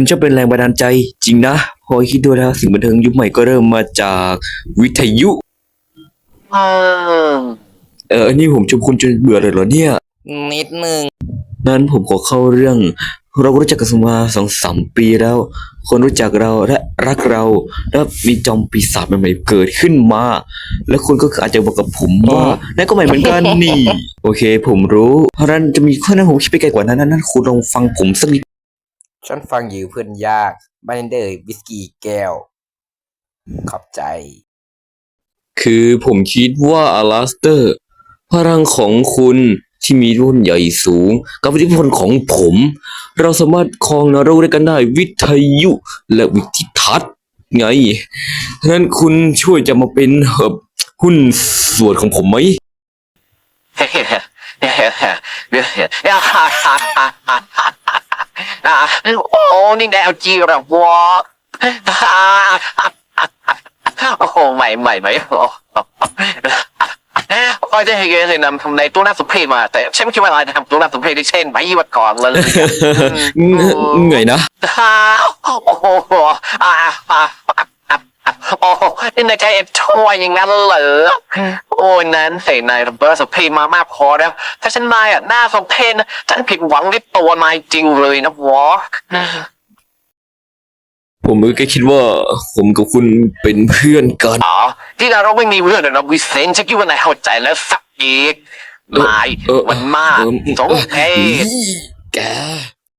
คุณจะเป็นแรงบันดาลใจจริงนะ พอคิดดูแล้วสิ่งบันเทิงยุคใหม่ก็เริ่มมาจากวิทยุ อืมเออนี่ผมชมคุณจนเบื่อเลยเหรอเนี่ย นิดนึงนั้นผมขอเข้าเรื่อง เรารู้จักกันมาสองสามปีแล้ว คนรู้จักเราและรักเราและมีจอมปีศาจใหม่ๆเกิดขึ้นมา และคุณก็อาจจะบอกกับผมว่านั่นก็ใหม่เหมือนกันนี่ โอเค ผมรู้ เพราะฉะนั้นจะมีข้อนั้นผมคิดไปไกลกว่านั้นนั้นคุณลองฟังผมสักนิด ฉันฟังอยู่เพื่อนยากบันเดอร์บิสกี้แก้ว ขอบใจ คือผมคิดว่าอลาสเตอร์ พลังของคุณที่มีรุ่นใหญ่สูง กับอิทธิพลของผม เราสามารถครองนรกด้วยกันได้วิทยุและวิทิทัศน์ไงฉะนั้นคุณช่วยจะมาเป็นเอ่อหุ้นส่วนของผมไหม โอ้นี่แนวจีหรอวะโอ้โหใหม่ใหม่ใหม่โอ้ก็จะเห็นเลยนำทำในตัวน่าสมเพชมา แต่ฉันไม่คิดว่าอะไรทำตัวน่าสมเพชได้เช่นใบยี่วัดก่อนเลยไงนะโอ้โหอ่าอ่าโอ้ นี่นายใจเอ็ดช่วยอย่างนั้นเหรอ โอ้ยนั้นเสนายเบอร์สเพย์มามากพอแล้ว ถ้าฉันนายอะหน้าสมเพชนะฉันผิดหวังในตัวนายจริงเลยนะวอผมก็คิดว่าผมกับคุณเป็นเพื่อนกันอ๋อที่เราไม่มีเรื่องนะวิเซนฉันคิดว่านายเข้าใจแล้วสักอีกนายเออมันมากเออสมเพชแก